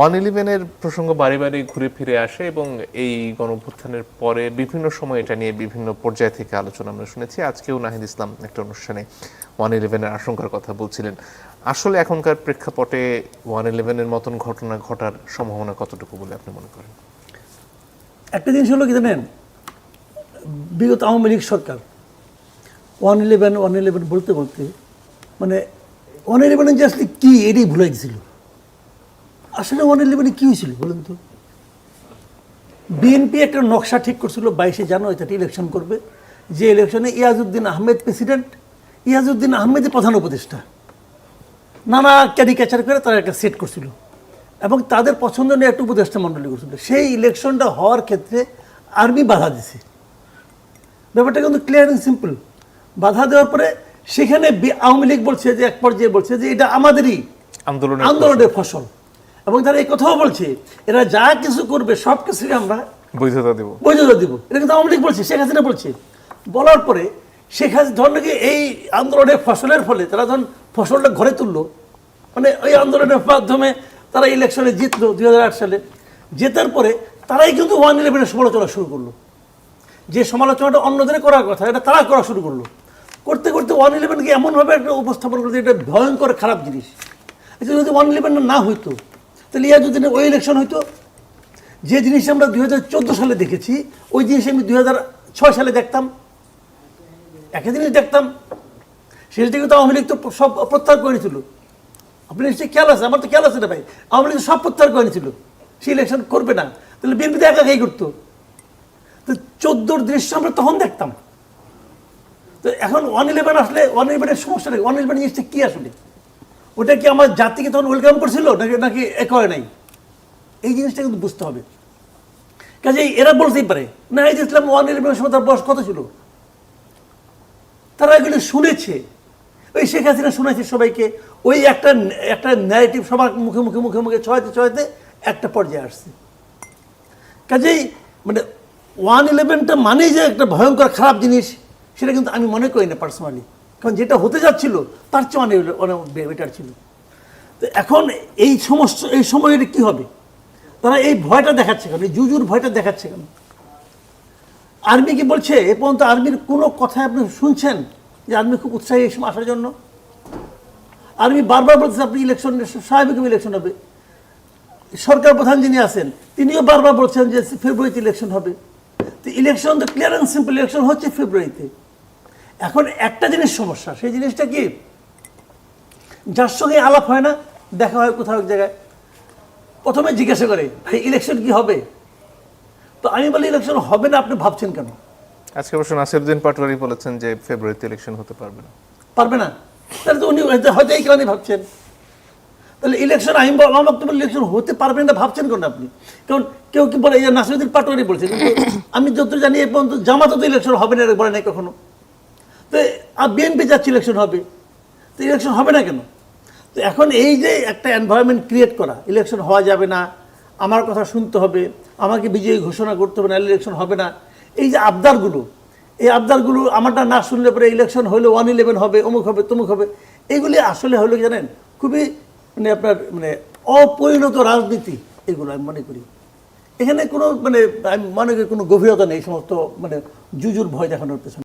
One ইলেভেনের প্রসঙ্গ বারে বারে ঘুরে ফিরে আসে এবং এই গণঅভ্যুত্থানের পরে বিভিন্ন সময় এটা নিয়ে বিভিন্ন পর্যায় থেকে আলোচনা আমরা শুনেছি। আজকেও নাহিদ ইসলাম একটা অনুষ্ঠানে ওয়ান ইলেভেনের আশঙ্কার কথা বলছিলেন। আসলে এখনকার প্রেক্ষাপটে ওয়ান ইলেভেনের মতন ঘটনা ঘটার সম্ভাবনা কতটুকু বলে আপনি মনে করেন? একটা জিনিস হলো কি জানেন? বিগত আওয়ামী লীগ সরকার ওয়ান ইলেভেন ওয়ান ইলেভেন বলতে বলতে মানে ওয়ান ইলেভেনে যে আসলে কী এটাই ভুলে গেছিল। আসলে ওয়ান ইলেভেনে কী হয়েছিল বলুন তো? বিএনপি একটা নকশা ঠিক করছিল বাইশে জানুয়ারি তাতে ইলেকশন করবে। যে ইলেকশনে ইয়াজউদ্দিন আহমেদ প্রেসিডেন্ট ইয়াজউদ্দিন আহমেদই প্রধান উপদেষ্টা। নানা ক্যারিকেচার করে তারা একটা সেট করছিল। এবং তাদের পছন্দ নিয়ে একটা উপদেষ্টা মণ্ডলী করছিল। সেই ইলেকশনটা হওয়ার ক্ষেত্রে আর্মি বাধা দিছে। ব্যাপারটা কিন্তু ক্লিয়ার অ্যান্ড সিম্পল বাধা দেওয়ার পরে সেখানে বি- আওয়ামী লীগ বলছে যে এক পর্যায়ে বলছে যে এটা আমাদেরই আন্দোলনের আন্দোলনের ফসল। এবং তারা এই কথাও বলছে এরা যা কিছু করবে সব কিছুই আমরা বৈধতা দেব। বৈধতা দিব। এটা কিন্তু আওয়ামী লীগ বলছে শেখ হাসিনা বলছে। বলার পরে শেখ হাসিনা ধর নাকি এই আন্দোলনের ফসলের ফলে তারা ধরুন ফসলটা ঘরে তুললো। মানে ওই আন্দোলনের মাধ্যমে তারা ইলেকশনে জিতলো দুই হাজার আট সালে। জেতার পরে তারাই কিন্তু ওয়ান ইলেভেনের সমালোচনা শুরু করল। যে সমালোচনাটা অন্যদের করার কথা এটা তারা করা শুরু করল। করতে করতে ওয়ান ইলেভেনকে এমনভাবে একটা উপস্থাপন করতে এটা ভয়ঙ্কর খারাপ জিনিস। যদি ওয়ান ইলেভেন না হইতো তাহলে ইয়াজুদ্দিনের ওই ইলেকশন হইতো যে জিনিস আমরা দুই হাজার চোদ্দ সালে দেখেছি, ওই জিনিস আমি দুই সালে দেখতাম। একই জিনিস দেখতাম। সেই থেকে তো আওয়ামী লীগ তো সব প্রত্যাহার করে নিয়েছিল। আপনি নিশ্চয়ই খেয়াল আছে? আমার তো খেয়াল আছে না ভাই? আওয়ামী লীগ সব প্রত্যাহার করে নিয়েছিল। সে ইলেকশন করবে না। তাহলে বিএনপি তো একা একাই করতো। তো চোদ্দোর দৃশ্য আমরা তখন দেখতাম। তো এখন ওয়ান ইলেভেন আসলে ওয়ান ইলেভেনের সমস্যা নেই। ওয়ান ইলেভেন জিনিসটা কী আসলে? ওটা কি আমার জাতিকে তখন ওয়েলকাম করছিল? নাকি নাকি এক হয় নাই? এই জিনিসটা কিন্তু বুঝতে হবে। কাজে এরা বলতেই পারে না এই ইসলাম ওয়ান ইলেভেনের সময় তার বয়স কত ছিল? তারা এগুলো শুনেছে। ওই শেখ হাসিনা শুনেছে সবাইকে। ওই একটা একটা ন্যারেটিভ সবার মুখে মুখে মুখে মুখে ছয়তে ছয়তে একটা পর্যায়ে আসছে। কাজেই মানে ওয়ান ইলেভেনটা মানেই যে একটা ভয়ঙ্কর খারাপ জিনিস, সেটা কিন্তু আমি মনে করি না পার্সোনালি কারণ যেটা হতে যাচ্ছিল, তার চেয়ে অনেক অনেক বেটার ছিল। তো এখন এই সমস্যা এই সময় এটা কী হবে? তারা এই ভয়টা দেখাচ্ছে কেন? এই জুজুর ভয়টা দেখাচ্ছে কেন? আর্মি কি বলছে, এ পর্যন্ত আর্মির কোনো কথা আপনি শুনছেন যে আর্মি খুব উৎসাহী এই সময় আসার জন্য? আর্মি বারবার বলতেছে, আপনি ইলেকশন স্বাভাবিক ইলেকশন হবে। সরকার প্রধান যিনি আছেন, তিনিও বারবার বলছেন যে ফেব্রুয়ারিতে ইলেকশন হবে। তো ইলেকশন তো ক্লিয়ার অ্যান্ড সিম্পল ইলেকশন হচ্ছে ফেব্রুয়ারিতে। এখন একটা জিনিস সমস্যা সেই জিনিসটা কি? যার সঙ্গে আলাপ হয় না দেখা হয় কোথাও এক জায়গায়। প্রথমে জিজ্ঞাসা করে ভাই ইলেকশন কি হবে? তো আমি বলি ইলেকশন হবে না আপনি ভাবছেন কেন? আজকে অবশ্য নাসিরুদ্দিন পাটোয়ারি বলেছেন যে ফেব্রুয়ারিতে ইলেকশন হতে পারবে না। পারবে না? তাহলে তো উনি হয়তো- এই কারণে ভাবছেন। তাহলে ইলেকশন আমি আমার বক্তব্য ইলেকশন হতে পারবেন না ভাবছেন কেন আপনি? কারণ কেউ কি বলে নাসিরুদ্দিন পাটোয়ারি বলছে কিন্তু আমি যত জানি এই পর্যন্ত জামাতও তো ইলেকশন হবে না বলে নাই কখনো। তো বিএনপি যাচ্ছে ইলেকশন হবে, তো ইলেকশন হবে না কেন? তো এখন এই যে একটা এনভায়রনমেন্ট ক্রিয়েট করা ইলেকশন হওয়া যাবে না, আমার কথা শুনতে হবে, আমাকে বিজয়ী ঘোষণা করতে হবে না ইলেকশন হবে না। এই যে আবদারগুলো, এই আবদারগুলো আমারটা না শুনলে পরে ইলেকশন হলে ওয়ান ইলেভেন হবে, অমুক হবে, তমুক হবে, এগুলি আসলে হলো জানেন? খুবই মানে আপনার মানে অপরিণত রাজনীতি, এগুলো আমি মনে করি। এখানে কোনো মানে আমি মনে করি কোনো গভীরতা নেই সমস্ত মানে জুজুর ভয় দেখানোর পেছনে।